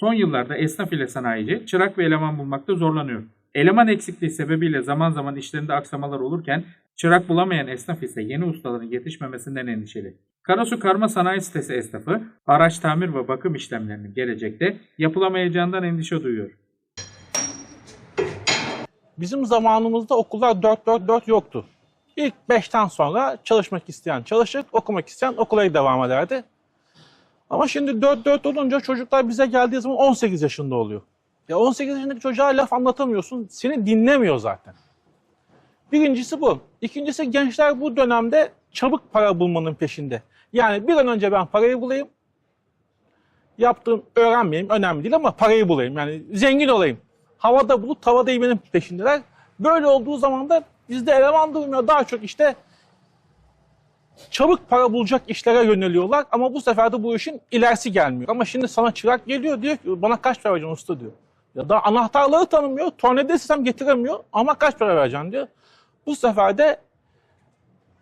Son yıllarda esnaf ile sanayici çırak ve eleman bulmakta zorlanıyor. Eleman eksikliği sebebiyle zaman zaman işlerinde aksamalar olurken çırak bulamayan esnaf ise yeni ustaların yetişmemesinden endişeli. Karasu Karma Sanayi Sitesi esnafı araç tamir ve bakım işlemlerinin gelecekte yapılamayacağından endişe duyuyor. Bizim zamanımızda okullar 4-4-4 yoktu. İlk 5'ten sonra çalışmak isteyen çalışır, okumak isteyen okula devam ederdi. Ama şimdi 4-4 olunca çocuklar bize geldiği zaman 18 yaşında oluyor. Ya 18 yaşındaki çocuğa laf anlatamıyorsun, seni dinlemiyor zaten. Birincisi bu. İkincisi gençler bu dönemde çabuk para bulmanın peşinde. Yani bir an önce ben parayı bulayım, yaptığım öğrenmeyeyim, önemli değil ama parayı bulayım. Yani zengin olayım. Havada bulup tavada yemenin peşindeler. Böyle olduğu zaman da bizde eleman durmuyor. Daha çok işte çabuk para bulacak işlere yöneliyorlar. Ama bu sefer de bu işin ilerisi gelmiyor. Ama şimdi sana çırak geliyor diyor ki bana kaç para vereceksin usta diyor. Ya da anahtarları tanımıyor. Tornavida istesem getiremiyor ama kaç para vereceksin diyor. Bu sefer de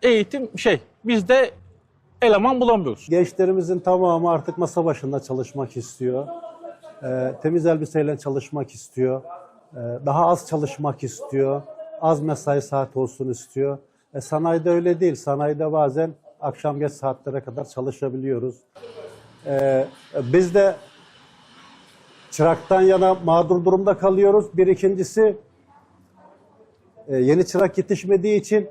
eğitim şey bizde eleman bulamıyoruz. Gençlerimizin tamamı artık masa başında çalışmak istiyor. Ee, temiz elbiseyle çalışmak istiyor. Ee, daha az çalışmak istiyor. Az mesai saati olsun istiyor. E, sanayide öyle değil. Sanayide bazen akşam geç saatlere kadar çalışabiliyoruz. Ee, biz de çıraktan yana mağdur durumda kalıyoruz. Bir ikincisi e, yeni çırak yetişmediği için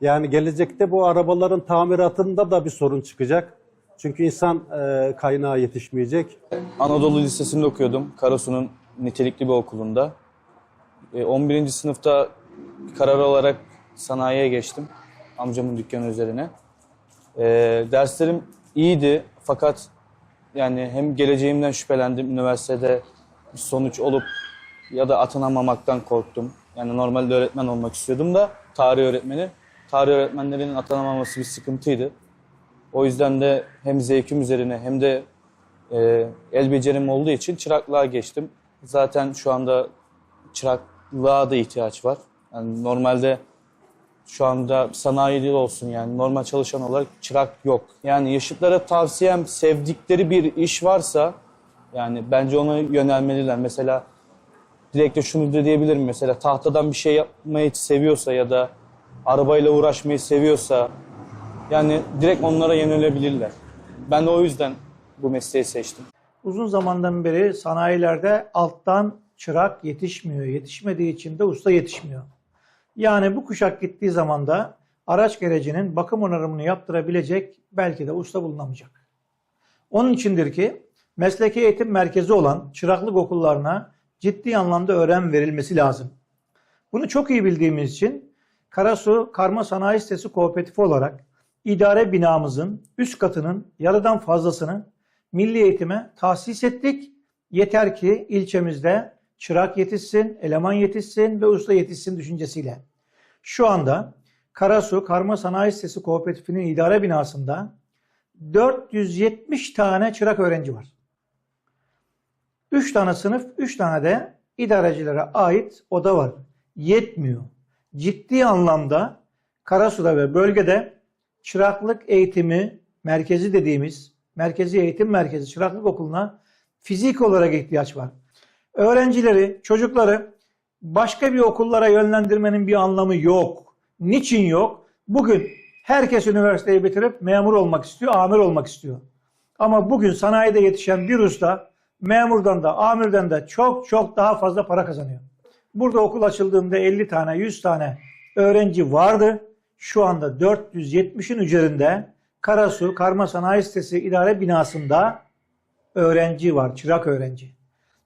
yani gelecekte bu arabaların tamiratında da bir sorun çıkacak. Çünkü insan e, kaynağı yetişmeyecek. Anadolu Lisesi'nde okuyordum. Karasu'nun nitelikli bir okulunda. E, 11. sınıfta karar olarak sanayiye geçtim. Amcamın dükkanı üzerine. E, derslerim iyiydi fakat yani hem geleceğimden şüphelendim üniversitede sonuç olup ya da atanamamaktan korktum. Yani normalde öğretmen olmak istiyordum da tarih öğretmeni. Tarih öğretmenlerinin atanamaması bir sıkıntıydı. O yüzden de hem zevkim üzerine hem de e, el becerim olduğu için çıraklığa geçtim. Zaten şu anda çıraklığa da ihtiyaç var. Yani normalde şu anda sanayili olsun yani normal çalışan olarak çırak yok. Yani yaşıtlara tavsiyem sevdikleri bir iş varsa yani bence ona yönelmeliler. Mesela direkt de şunu da diyebilirim mesela tahtadan bir şey yapmayı seviyorsa ya da arabayla uğraşmayı seviyorsa yani direkt onlara yönelebilirler. Ben de o yüzden bu mesleği seçtim. Uzun zamandan beri sanayilerde alttan çırak yetişmiyor. Yetişmediği için de usta yetişmiyor. Yani bu kuşak gittiği zaman da araç gerecinin bakım onarımını yaptırabilecek belki de usta bulunamayacak. Onun içindir ki mesleki eğitim merkezi olan çıraklık okullarına ciddi anlamda öğren verilmesi lazım. Bunu çok iyi bildiğimiz için Karasu Karma Sanayi Sitesi Kooperatifi olarak idare binamızın üst katının yarıdan fazlasını milli eğitime tahsis ettik. Yeter ki ilçemizde çırak yetişsin, eleman yetişsin ve usta yetişsin düşüncesiyle. Şu anda Karasu Karma Sanayi Sitesi Kooperatifinin idare binasında 470 tane çırak öğrenci var. 3 tane sınıf, 3 tane de idarecilere ait oda var. Yetmiyor. Ciddi anlamda Karasu'da ve bölgede çıraklık eğitimi merkezi dediğimiz merkezi eğitim merkezi çıraklık okuluna fizik olarak ihtiyaç var. Öğrencileri, çocukları başka bir okullara yönlendirmenin bir anlamı yok. Niçin yok? Bugün herkes üniversiteyi bitirip memur olmak istiyor, amir olmak istiyor. Ama bugün sanayide yetişen bir usta memurdan da amirden de çok çok daha fazla para kazanıyor. Burada okul açıldığında 50 tane 100 tane öğrenci vardı. Şu anda 470'in üzerinde Karasu Karma Sanayi Sitesi idare binasında öğrenci var, çırak öğrenci.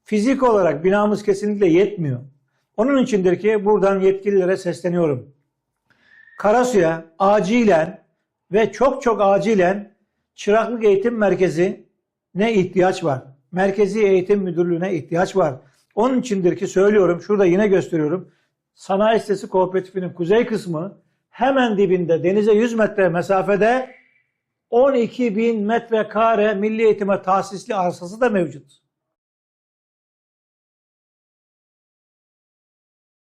Fizik olarak binamız kesinlikle yetmiyor. Onun içindir ki buradan yetkililere sesleniyorum. Karasu'ya acilen ve çok çok acilen çıraklık eğitim merkezi ne ihtiyaç var? Merkezi Eğitim Müdürlüğü'ne ihtiyaç var. Onun içindir ki söylüyorum, şurada yine gösteriyorum. Sanayi Sitesi Kooperatifinin kuzey kısmı hemen dibinde denize 100 metre mesafede 12 bin metrekare milli eğitime tahsisli arsası da mevcut.